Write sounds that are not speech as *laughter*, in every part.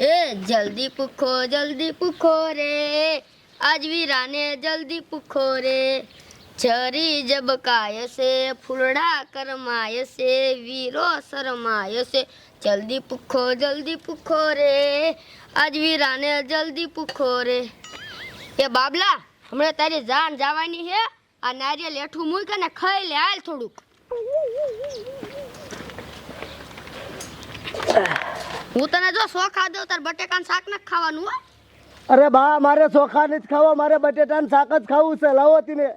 એ જલ્દી પૂખો જલ્દી પૂખો રે. આજ વીરાને જલ્દી પૂખો રે. છરી જબકાય છે ફૂલડા કરમાય છે વીરો શરમાય છે જલ્દી પૂખો જલ્દી પૂખો રે. આજ વીરાને જલ્દી પૂખો રે. એ બાબલા, હમણાં તારી જાન જવાની છે આ નારિયેલ એઠું મૂક અને ખાઈ લે, હાલ થોડુંક. હું તને જો શોખા દઉં તાર બટેકાનું શાક નથી ખાવાનું હો. અરે બા મારે ચોખા નથી ખાવા મારે બટેટાનું શાક જ ખાવું છે. લાવો તીને.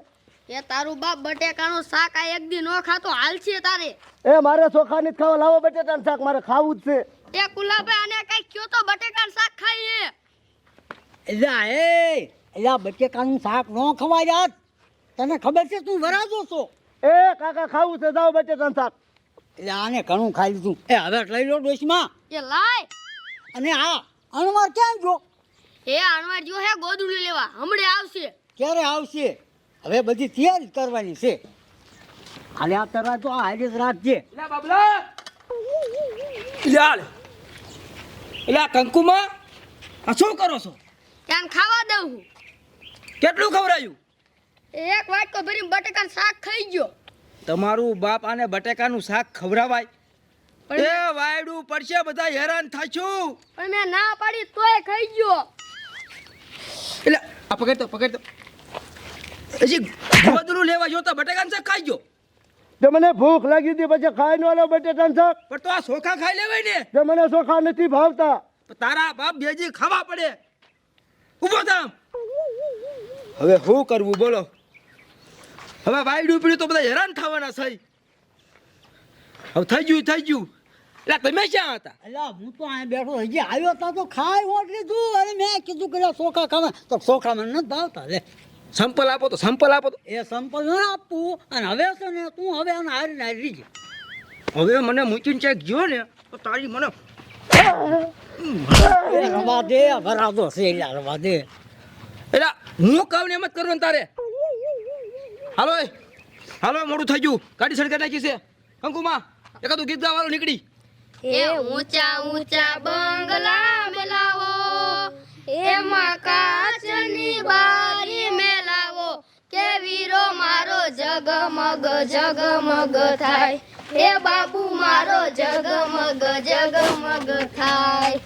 એ તારું બાપ બટેકાનું શાક આ એક દી નો ખાતો હાલશે તારે. એ મારે ચોખા નથી ખાવા લાવો બટેટાનું શાક મારે ખાવું જ છે. એ કુલાભાઈ આને કઈ કયો તો બટેકાનું શાક ખાઈએ. એલા એ એલા બટેકાનું શાક નો ખવાય યાર. તને ખબર છે તું વરાજો છો? એ કાકા ખાવું છે જાઓ બટેટાનું શાક. એટલે આને ઘણું ખાઈ લીધું. એ હવે લઈ લો ડોશમાં. એ લાય. અને આ અણવાર ક્યાં જો એ અણવાર જો હે ગોદડું લેવા. હમણે આવશે. ક્યારે આવશે? હવે બધી તૈયારી કરવાની છે. અને આ તરા તો આ જ રાખજે. લે બાબલા. યાર એલા કંકુમાં? આ શું કરો છો? ત્યાં ખાવા દઉં? કેટલું ખવડાયું? એક વાટકો ભરીને બટેકાનું શાક ખાઈ ગયો. તમારું બાપ આને બટેકાનું શાક ખવડાવાય. એ વાયડું પડશે બધા હેરાન થાશું. પણ મેં ના પાડી તોય ખાઈ ગયો. એટલે આ પકડ તો પકડ તો હજી ગોદરું લેવા જોતા બટેકાનું શાક ખાઈ ગયો. તો મને ભૂખ લાગી હતી પછી ખાઈ નો લો બટેટાનું શાક. પણ તો આ સોખા ખાઈ લેવાય ને. તો મને સોખા નથી ભાવતા. તારા બાપ બેજી ખાવા પડે. ઊભો થામ. હવે શું કરવું બોલો. હવે વાયડું પીડ્યું તો બધા હેરાન થવાના થઈ હવે થઈ ગયું થઈ ગયું. એટલે તમે ક્યાં હતા? એટલે હું તો અહીંયા બેઠો હજી આવ્યો તા તો ખાઈ હોટ લીધું. અને મેં કીધું કે સોખા ખાવા. તો સોખા મને નથી ભાવતા લે. સંપલ આપો તો સંપલ આપો તો. એ સંપલ ન આપવું અને હવે છે ને તું હવે આને હારી હારી રીજે હવે મને મૂકીને ચેક ગયો ને તો તારી મને રવા દે બરાબર છે રવા દે. એટલે હું કહું ને એમ જ કરવાનું તારે? હાલો હાલો, મોડું થઈ ગયું. ગાડી સડકે નાખી છે. કંકુમાં, એકાદું ગીત ગાવાનું, નીકળી. એ ઊંચા ઊંચા બંગલા મેલાવો, એમાં કાચની બારી મેલાવો, કે વીરો મારો જગમગ જગમગ થાય. એ બાપુ મારો જગમગ જગમગ થાય.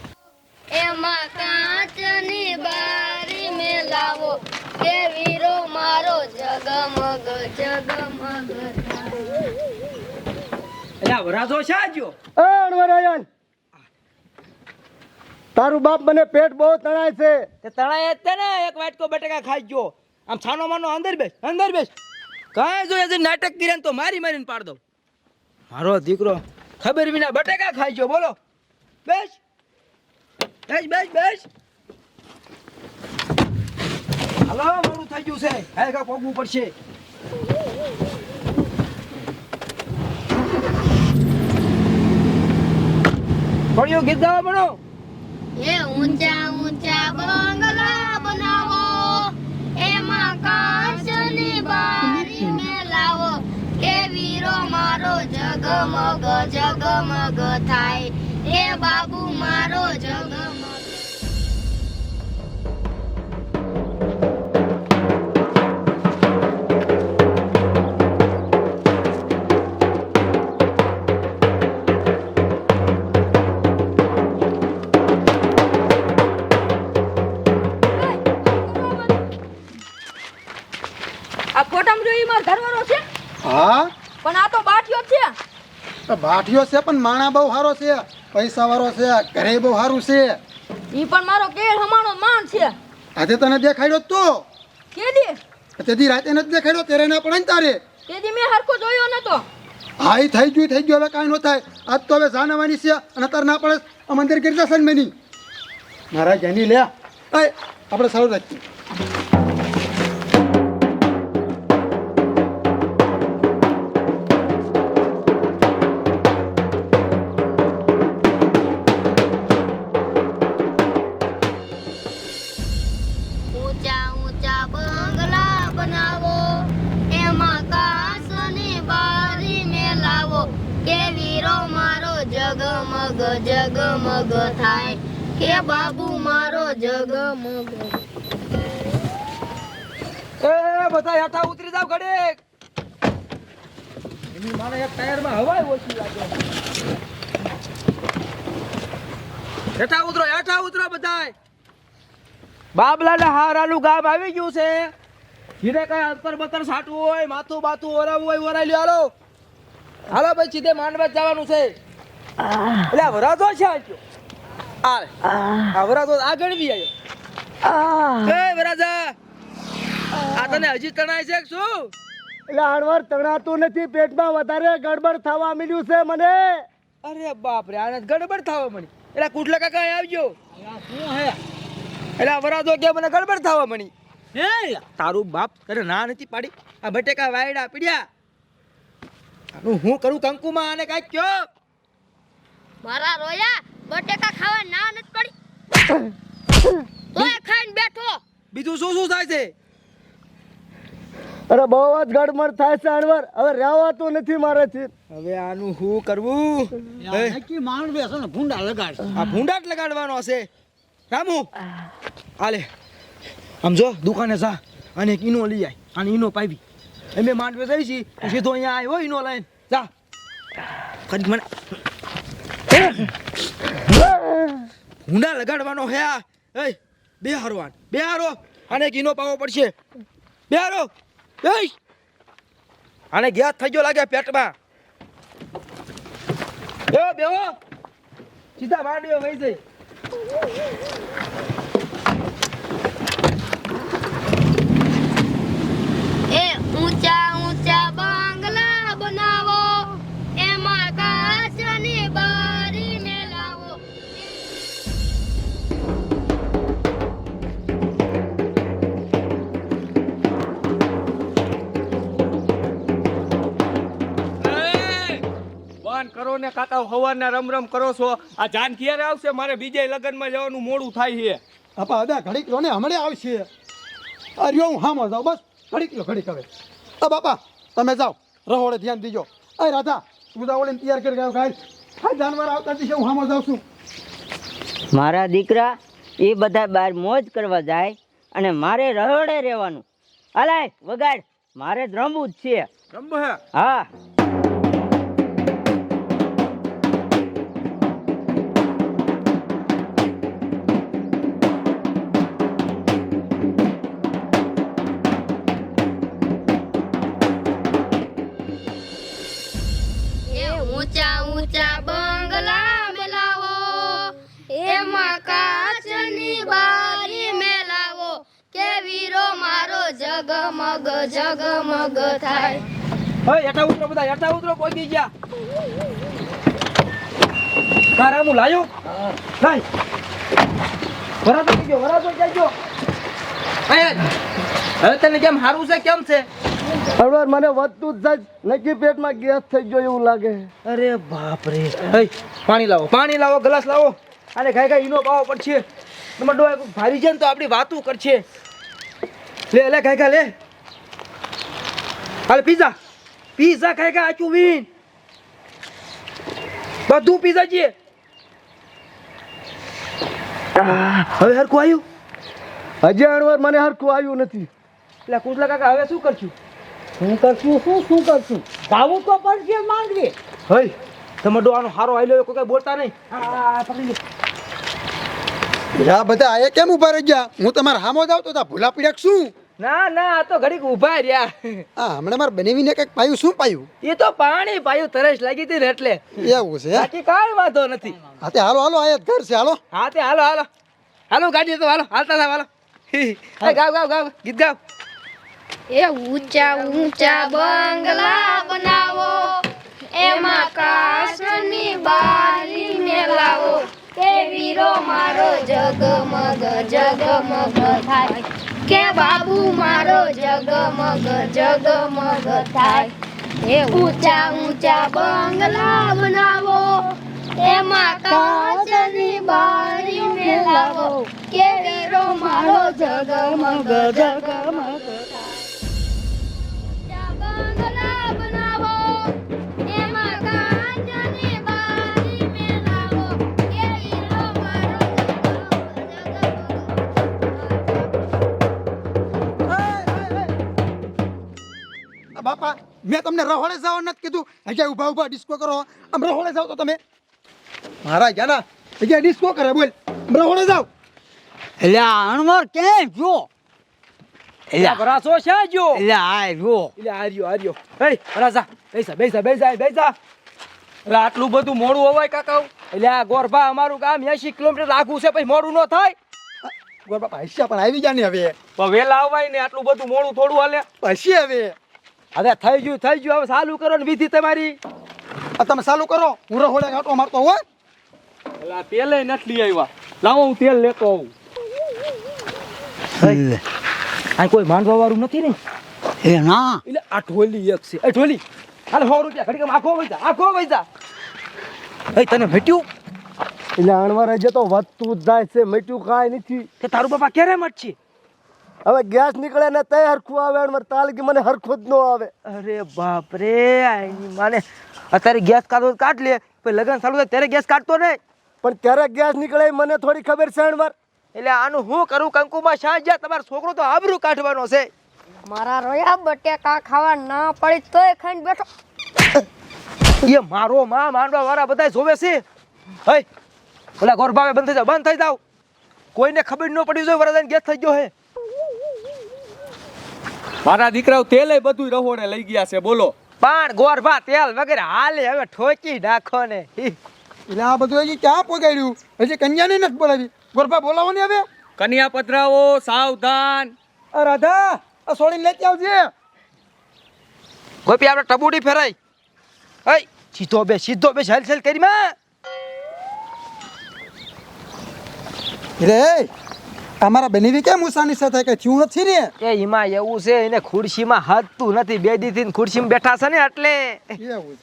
એમાં કાચની બારી મેલાવો કે વીરો મારો જગમગ જગમગ. એટલે વરાજો છે અણ એ તારું બાપ મને પેટ બહુ તણાય છે. તે તણાય જ તે ને એક વાટકો બટેકા ખાઈ ગયો. આમ છાનો માનો અંદર બેસ અંદર બેસ. કાંઈ જોઈએ છે નાટક કર્યા તો મારી મારીને પાડ દઉં. મારો દીકરો ખબર વિના બટેકા ખાઈ ગયો બોલો. બેસ. બેસ બેસ બેસ. હાલો, મોડું થઈ ગયું છે. કા પોગવું પડશે. પડ્યો ગીત ગાવા બનો એ ઊંચા ઊંચા બંગલા બનાવો, એમાં કાચની બારી મેલાવો. કે વીરો મારો જગમગ જગમગ થાય. એ બાબુ મારો જગમગ તો ભાઠિયો છે પણ માણા બહુ સારો છે પૈસા વાળો છે ઘરે બહુ સારું છે. ઈ પણ મારો કેળ હમાણો માન છે. આજે તને દેખાડ્યો તો. કેદી? તેથી રાતે નથી દેખાડ્યો ત્યારે ના પડે ને તારે. કેદી મેં હરખો જોયો નતો. હા ઈ થઈ ગયું થઈ ગયું હવે કાંઈ ન થાય. આજ તો હવે જાનવાની છે અને તારે ના પડે આ મંદિર કરી જશે ને મેની મારા જેની લે. એ આપણે સારું રાખીએ. જગમગ જગમગ થાય. કે બાબુ, મારો જગમગ. એ, બધા હેઠા ઉતરી જાવ ઘડીક. એની માને એક ટાયરમાં હવાય ઓછી લાગે. હેઠા ઉતરો હેઠા ઉતરો બધાય. બાબલાના હારાનું ગામ આવી ગયું છે. હીરે કઈ અંતર બતર સાટવું હોય, માથું બાથું ઓરાવું હોય, ઓરાઈ લ્યો, હાલો. હાલો ભાઈ, સીધે માંડવા જવાનું છે. એટલે આ વરાજો છે આજો કયો? આ. આગળ બી આવ્યો એ વરાજા આ તને હજી તણાય છે શું? એટલે આણવાર તણાતું નથી પેટમાં વધારે ગડબડ થવા મળ્યું છે મને. અરે બાપ રે આને ગડબડ થવા મળી એટલે કુટલા કાકા આવજો. શું હે એટલે આ કે મને ગડબડ થવા મળી હે? તારું બાપ તને ના નથી પાડી? આ બટેકા વાયડા પીડ્યા. હું કરું કંકુમાં આને કાંઈક કયો મારા રોયા બટેકા ખાવા ના નથી પડી. *coughs* તોય ખાઈને બેઠો. બીજું શું શું થાય છે? અરે બહુ જ ગડમડ થાય છે અણવર હવે રહેવાતું નથી મારાથી હવે આનું શું કરવું? નક્કી માણ બેસો ને ભૂંડા લગાડ આ જ લગાડવાનો હશે. રામુ આલે આમ જો દુકાને જા. અને એક ઈનો લઈ આય. અને ઈનો પાવી. અમે માંડવે જઈ છી સીધો અહીંયા આવ્યો ઈનો લઈને. જા. ખરી મને. ભૂંડા લગાડવાનો હે આ. એ બે હારવાન બે હારો આને ગીનો પાવો પડશે. બે હારો બે આને ગેસ થઈ ગયો લાગે પેટમાં. બેવો બેવો સીધા માંડ્યો વહી જઈ. કરો ને કાકા હવારના રમ રમ કરો છો. આ જાન ક્યારે આવશે? મારે બીજે લગ્નમાં જવાનું મોડું થાય છે. બાપા અદા ઘડીક લો ને હમણાં આવશે. અરે હું હામો જાઉં બસ. ઘડીક લો ઘડીક હવે. આ બાપા તમે જાઓ. રહોડે ધ્યાન દીજો. અરે રાધા તું જાઓ ને તૈયાર કરી ગયો કાંઈ હા જાનવર આવતા દિવસે હું હામો જાઉં છું. મારા દીકરા એ બધા બાર મોજ કરવા જાય અને મારે રહોડે રહેવાનું. અલાય વગાડ. મારે જ રમવું જ છે. રમવું હે. ઉતરો બધા હેઠા ઉતરો પહોંચી ગયા. તારા હું લાયો? લાય. વરાતો ગયો વરાતો ગયો. હવે તને કેમ સારું છે કેમ છે? હળવાર મને વધતું જ નક્કી પેટમાં ગેસ થઈ ગયો એવું લાગે. અરે બાપ રે પાણી લાવો પાણી લાવો ગ્લાસ લાવો. અને ખાઈ ખાઈ ઈનો પાવો પડશે. તમારે કોઈ ભારી છે ને તો આપણી વાતું કરશે. લે લે ખાઈ ખા લે. હાલ પીઝા. પીઝા ખાઈ ખા આચું વીન બધું પીઝા છે હવે હરખું આવ્યું? હજી અણવર મને હરખું આવ્યું નથી. એટલે કુંજલા કાકા હવે શું કરશું? શું કરશું શું શું કરશું? ગાવું તો પડશે માંગવી હઈ. તમે ડોવાનો હારો આઈ કોઈ કઈ બોલતા નહીં. પકડી લે. બધા આયા કેમ ઊભા રહી ગયા? હું તમારા હામો જાવ તો હતા ભૂલા પીડ્યા કે શું? ના ના આ તો ઘડીક ઊભા રહ્યા. આ હમણાં મારે બનાવીને કંઈક પાયું શું પાયું? એ તો પાણી પાયું તરસ લાગી હતી ને એટલે. એવું છે બાકી કાંઈ વાંધો નથી. હા તે હાલો હાલો આયા ઘર છે હાલો. હા તે હાલો હાલો. હાલો ગાડી તો હાલો હાલતા થાવ હાલો. એ ગાવ ગાવ ગાવ ગીત ગાવ. એ ઊંચા ઊંચા બંગલા બનાવો. એમાં કાચની બારી મેલાવો. કે વીરો મારો જગમગ જગમગ થાય. કે બાબુ મારો જગમગ જગમગ થાય. એ ઊંચા ઊંચા બંગલા બનાવો, એમાં કાચની બારી મેલાવો. કે મારો જગમગ જગમગ બાપા મેં તમને રહોળે જવા નથી કીધું. હજી ઊભા ઊભા ડિસ્કો કરો. આમ રહોળે જાઓ તો તમે. મારા જાના હજી ડિસ્કો કરે બોલ. રહોળે જાઓ. એટલે આ અણવર ક્યાંય જો એટલે ભરાસો છે જો એટલે આ જો એટલે આર્યો આર્યો હે ભરાસા બેસા બેસા બેસા બેસા. એટલે આટલું બધું મોડું હોવાય કાકા એટલે આ ગોરભા અમારું ગામ 80 કિલોમીટર આગું છે પછી મોડું ન થાય. ગોર બાપા પણ આવી જા ને હવે. પણ વેલા આવવાય ને આટલું બધું મોડું થોડું હાલે. હસી હવે. હવે થઈ ગયું થઈ ગયું. હવે ચાલુ કરો ને વિધિ તમારી. આ તમે ચાલુ કરો. હું રહોડે ઘાટો મારતો હોય એટલે તેલે નથી લઈ આવ્યા. લાવો હું તેલ લેતો આવું આ કોઈ માંડવા વાળું નથી ને? એ ના. એટલે આ ઢોલી એક છે. એ ઢોલી. હાલ સો રૂપિયા ઘડી આખો વૈસા આખો વૈસા એ તને ભેટ્યું એટલે અણવારે હજી તો વધતું જ જાય છે મટ્યું કાંઈ નથી. કે તારું બાપા ક્યારે મટશે? હવે ગેસ નીકળે ને તે હરખું આવે અણવર તાલગી મને હરખું જ ન આવે. અરે બાપ રે આની માને. અત્યારે ગેસ કાઢો તો કાઢ લે. પછી લગન ચાલુ થાય ત્યારે ગેસ કાઢતો નહીં. પણ ત્યારે ગેસ નીકળે મને થોડી ખબર છે અણવર એટલે આનું હું કરું? કંકુમાં શાહ જ્યાં તમારો છોકરો તો આબરું કાઢવાનો છે. મારા રોયા બટેકા ખાવા ના પડી તોય ખાઈને બેઠો. એ મારો માં માંડવા વાળા બધા જોવે છે. હઈ ઓલા ગોરભાવે બંધ થઈ જાવ બંધ થઈ જાવ કોઈને ખબર ન પડી જોઈએ વરદાન ગેસ થઈ ગયો હે. મારા દીકરાઓ તેલે બધું રહોડે લઈ ગયા છે બોલો. પાણ ગોરભા તેલ વગેરે હાલે હવે ઠોકી નાખો ને. એટલે આ બધું હજી ક્યાં પગાડ્યું? હજી કન્યાને નથી બોલાવી. ગોરબા બોલાવો ને હવે. કન્યા પધરાવો સાવધાન. આ રાધા આ સોળીને લેતી આવજે. કોઈ પી આપણે ટબુડી ફેરાય. હઈ સીધો બે સીધો બે સેલ હેલ કરી માં. રે અમારા બનેવી કેમ ઉષાની સાથે કે થયું નથી ને? એ એમાં એવું છે એને ખુરશીમાં હતું નથી. બે દીથી ખુરશીમાં બેઠા છે ને એટલે.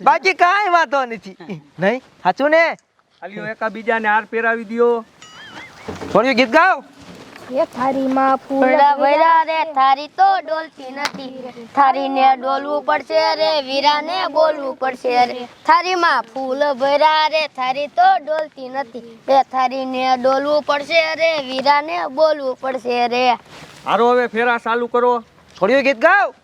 બાકી કાંઈ વાંધો નથી. નહીં? સાચું ને? ખાલી એકા બીજાને હાર પહેરાવી દ્યો. થોડું ગીત ગાવ ફૂલડા ભર્યા રે થારી તો ડોલતી નથી. થારીને ડોલવું પડશે રે વીરાને બોલવું પડશે રે. થારીમાં ફૂલ ભર્યા રે થારી તો ડોલતી નથી. રે થારીને ડોલવું પડશે રે વીરાને બોલવું પડશે રે. હારો હવે ફેરા ચાલુ કરો. થોડું ગીત ગાવ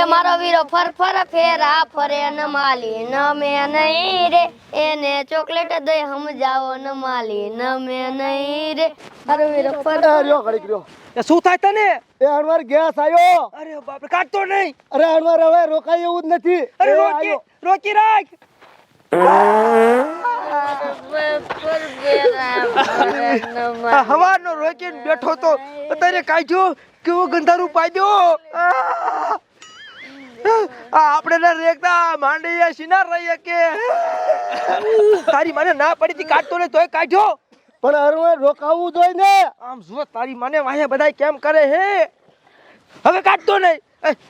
એ મારો વીરો ફર ફર ફેરા ફરે ન માલી ન મે નહીં રે. એને ચોકલેટ દઈ સમજાવો ન માલી ન મે નહીં રે. મારો વીરો ફર રહ્યો ઘડીક રહ્યો એ શું થાય તને? એ અણવાર ગેસ આવ્યો અરે બાપ રે કાટતો નહીં. અરે અણવાર હવે રોકાય એવું જ નથી. અરે રોકી રોકી રાખ. હવાનો રોકીને બેઠો તો અત્યારે કાઢ્યો કેવો ગંધારું પાડ્યો? આપણે ના રેખતા માંડીએ સિનાર રહીએ કે. તારી મને ના પડી હતી કાઢતો ને તોય કાઢ્યો. પણ અરુણ રોકાવું જોઈએ ને. આમ જુઓ તારી મને વાહે બધા કેમ કરે હે? હવે કાઢતો નહીં.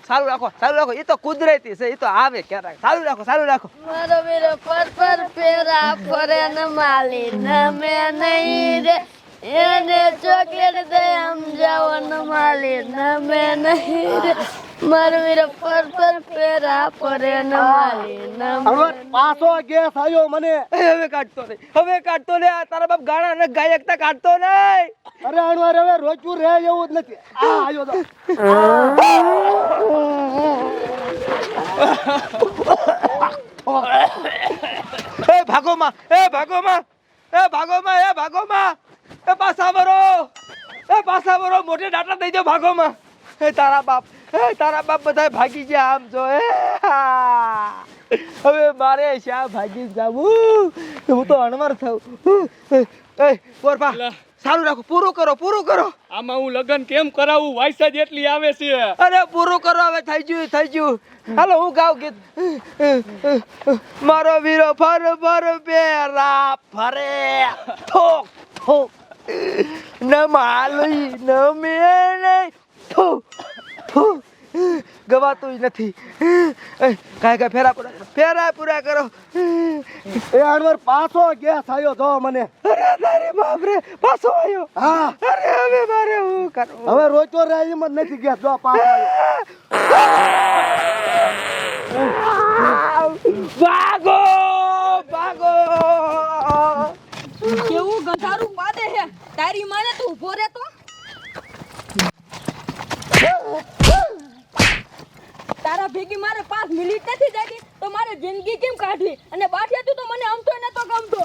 સારું રાખો સારું રાખો. એ તો કુદરતી છે એ તો આવે ક્યારેક. સારું રાખો સારું રાખો. મારો મેરો પર પર ફેરા ફરે ન માલી ન મે નહીં રે. એને ચોકલેટ દે સમજાવો ન માલી ન મે નહીં રે. મારો વીરો ફર પેરા ફેરા ફરે ન માલી ન અણવર પાછો ગેસ આવ્યો મને. એ, હવે કાઢતો નહીં. હવે કાઢતો નહીં. તારા બાપ ગાણા ને ગાયકતા કાઢતો નહીં. અરે અણવર હવે રોચું રહે એવું જ નથી. આ આવ્યો તો. એ ભાગોમાં એ ભાગોમાં એ એ ભાગોમાં. એ પાછા વરો. એ પાછા વરો. મોટે ડાટા દઈ દો ભાગોમાં. એ તારા બાપ હે તારા બાપ બધા ભાગી ગયા આમ જો હે. હવે મારે શા ભાગી જાવું? હું તો અણવર થઉં. એ પોરપા સારું રાખો પૂરું કરો પૂરું કરો. આમાં હું લગ્ન કેમ કરાવું? વાયસા જેટલી આવે છે. અરે પૂરું કરો હવે થઈ ગયું થઈ ગયું. હાલો હું ગાવ ગીત. મારો વીરો ફર ફર પેરા ફરે ઠોક ઠોક. ન માલી ન મેને થુ થુ ગવાતું નથી. કાંઈ કાંઈ ફેરા પૂરા કરો. ફેરા પૂરા કરો. એ અણવર પાછો ગેસ આવ્યો જો મને. અરે તારી બાપ રે પાછો આવ્યો હા. અરે હવે મારે હું કરું? હવે રોચો રહે એમ જ નથી ગેસ જો પાછો ભાગો ભાગો. કેવું ગધારું પાડે હે? તારી તારા ભેગી મારે પાંચ મિનિટ નથી જતી તો મારે જિંદગી કેમ કાઢવી? અને બાઠિયા તું તો મને અમતો નતો ગમતો.